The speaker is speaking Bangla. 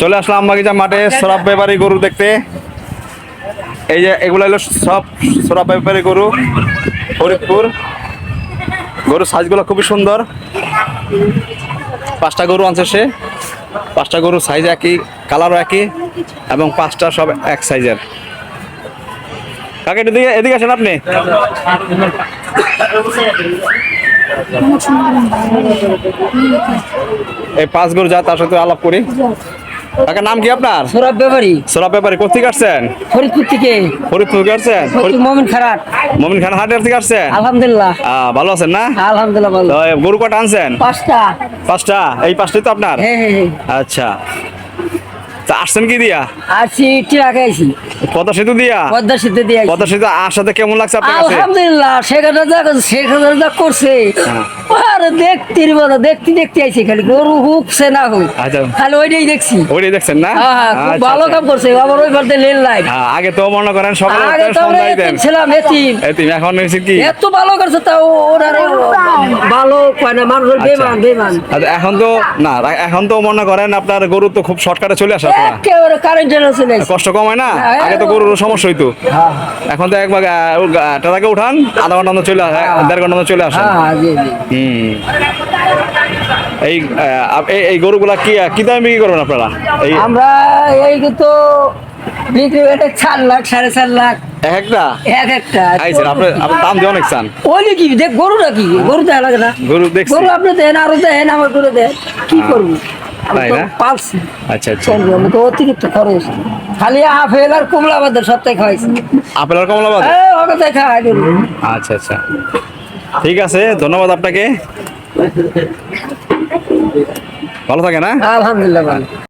চলে আসলাম বাগিচা মাঠে, সরাব ব্যাপারী গরু দেখতে। এই যে এগুলো হলো সব সরাব ব্যাপারী গরু, ফরিদপুর। গরুর সাইজগুলো খুবই সুন্দর। পাঁচটা গরু আনছে সে। পাঁচটা গরুর সাইজ একই, কালারও একই, এবং পাঁচটা সব এক সাইজের। কাকে এদিকে এদিকে আসেন আপনি। এই পাঁচ গরু যা তার সাথে আলাপ করি। কাকা নাম কি আপনার? সৌরভ ব্যাপারী। সোলা ব্যাপারে আসছেন? ফরিদপুর থেকে। ফরিদপুর থেকে আসছেন? মমিন মমিন খান হাটের থেকে আসছেন? আলহামদুলিল্লাহ। ভালো আছেন না? আলহামদুলিল্লাহ ভালো। গরু কটা আনছেন? পাঁচটা। পাঁচটা? এই পাঁচটাই তো আপনার? হ্যাঁ হ্যাঁ হ্যাঁ। আচ্ছা। তা আসছেন কি দিয়া? আর ট্রাকে রাখাইছি কত সেতু দিয়া? পদ্মা সেতু দিয়া পদ্মা সেতু আসাতে কেমন লাগছে আপনার কাছে? আলহামদুলিল্লাহ সেখানে যা সেখানে যা করছে। আরে দেখতে বলো দেখতে দেখতে আইছি খালি গরু না হোক আচ্ছা। খালি ওইটাই দেখছি। ওইটাই দেখছেন না? হ্যাঁ হ্যাঁ খুব আচ্ছা, ভালো আচ্ছা। কাম করছে আবার ওই পাল্টে লেন লাইন হ্যাঁ, আগে তো মনে করেন সকালে আগে তো আমরা সন্ধ্যায় এতিম দেন ছিলাম এতিম। এতিম এখন হয়েছে কি? এত ভালো করছে তাও ওরা ভালো কয় না মানুষের বেমান বেমান। এখন তো না এখন তো মনে করেন আপনার গরু তো খুব শর্টকাটে চলে আসে আপনার। একেবারে আসছে কষ্ট কম হয় না? আগে তো গরুর সমস্যা হইতো। এখন তো একবার টাটাকে উঠান আধা ঘণ্টা চলে আসে দেড় ঘণ্টা মতো চলে আসে হুম। এই এই- গরুগুলা কি কি দামে বিক্রি করবেন আপনারা? এই আমরা এই তো বিক্রি চার লাখ সাড়ে চার লাখ। এক একটা? এক একটা। আইছেন আপনি আপনি দাম দিয়ে অনেক চান। ওই কি দেখ গরু নাকি? গরু দেখা লাগে না গরু দেখছি। গরু আপনি দেন আরও দেন আমার গরু দেন। কি করব? পালছি। আচ্ছা আচ্ছা। অতিরিক্ত খরচ। খালি আপেল আর কমলা বাজার সপ্তাহে খাওয়াইছি। আপেল আর কমলা বাদ হ্যাঁ ওকে খাওয়াই গরু আচ্ছা আচ্ছা। ঠিক আছে ধন্যবাদ আপনাকে। ভালো থাকে না আলহামদুলিল্লাহ ভালো।